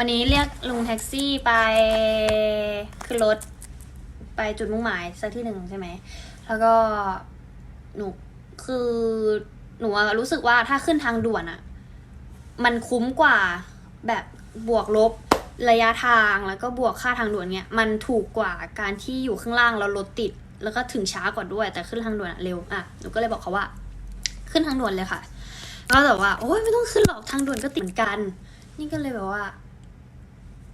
วันนี้เรียกลุงแท็กซี่ไปขึ้นรถไปจุดมุ่งหมายสักที่หนึ่งใช่ไหม แล้วก็หนูคือหนูรู้สึกว่าถ้าขึ้นทางด่วนอะมันคุ้มกว่าแบบบวกลบระยะทางแล้วก็บวกค่าทางด่วนเนี้ยมันถูกกว่าการที่อยู่ข้างล่างแล้วรถติด แล้วก็ถึงช้ากว่าด้วย แต่ขึ้นทางด่วนเร็วอะหนูก็เลยบอกเขาว่า ขึ้นทางด่วนเลยค่ะ ก็แบบว่า โอ้ยไม่ต้องขึ้นหรอกทางด่วนก็ติดเหมือนกัน นี่ก็เลยแบบว่า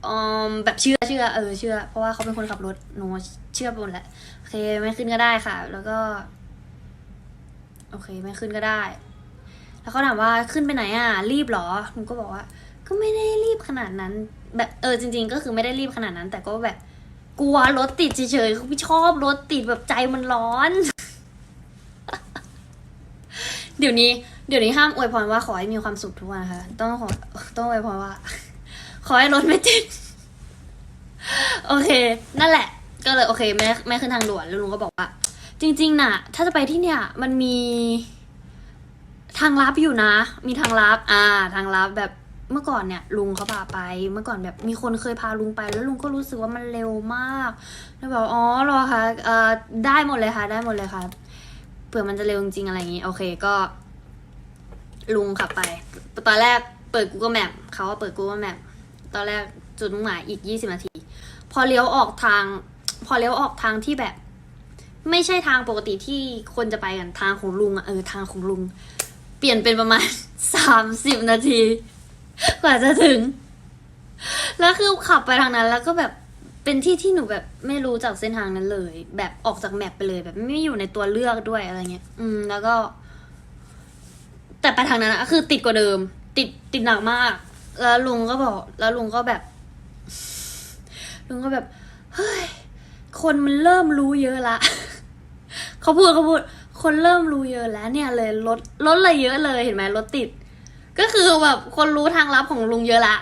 อืมแบบเชื่อเชื่อเออเชื่อ เพราะว่าเขาเป็นคนขับรถหนูเชื่อไปหมดแหละโอเคไม่ขึ้นก็ได้ค่ะ แล้วก็ โอเคไม่ขึ้นก็ได้ แล้วเขาถามว่าขึ้นไปไหนอะ รีบเหรอหนูก็บอกว่า ก็ไม่ได้รีบขนาดนั้น แบบเออจริง ๆ ก็คือไม่ได้รีบขนาดนั้น แต่ก็แบบ กลัวรถติดเฉยๆเขาไม่ชอบรถติดแบบใจมันร้อน เดี๋ยวนี้เดี๋ยวนี้ห้ามอวยพรว่าขอให้มีความสุขทุกวันนะคะ ต้องขอต้องอวยพรว่า ขอให้รถไม่ติด โอเค นั่นแหละ ก็เลยโอเค แม่แม่ขึ้นทางด่วนแล้วลุงก็บอกว่า จริง ๆ น่ะ ถ้าจะไปที่เนี่ย มันมีทางลับอยู่นะ มีทางลับ อ่า ทางลับแบบเมื่อก่อนเนี่ย ลุงเขาพาไป เมื่อก่อนแบบมีคนเคยพาลุงไป แล้วลุงก็รู้สึกว่ามันเร็วมากแล้วบอกอ๋อรอคะเอ่อได้หมดเลยค่ะ ได้หมดเลยค่ะเผื่อมันจะเร็วจริงๆอะไรอย่างงี้ โอเคก็ ลุงขับไป ตอนแรกเปิด Google Map เขาว่าเปิด Google Map ตอนแรกจุดมุ่งหมายอีก20นาที พอเลี้ยวออกทาง พอเลี้ยวออกทางที่แบบ ไม่ใช่ทางปกติที่คนจะไปกันทางของลุงอะเออทางของลุง เปลี่ยนเป็นประมาณ30นาที กว่าจะถึง แล้วคือขับไปทางนั้นแล้วก็แบบเป็นที่ที่หนูแบบไม่รู้จากเส้นทางนั้นเลย แบบออกจากแมปไปเลย แบบไม่อยู่ในตัวเลือกด้วยอะไรเงี้ย อืม แล้วก็ แต่ไปทางนั้นอะคือติดกว่าเดิม ติดติดหนักมาก แล้วลุงก็บอก แล้วลุงก็แบบ ลุงก็แบบ เฮ้ย คนมันเริ่มรู้เยอะละ เขาพูดเขาพูด คนเริ่มรู้เยอะแล้วเนี่ยเลยรถรถเลยเยอะเลยเห็นไหมรถติด ก็คือแบบคนรู้ทางลับของลุงเยอะละ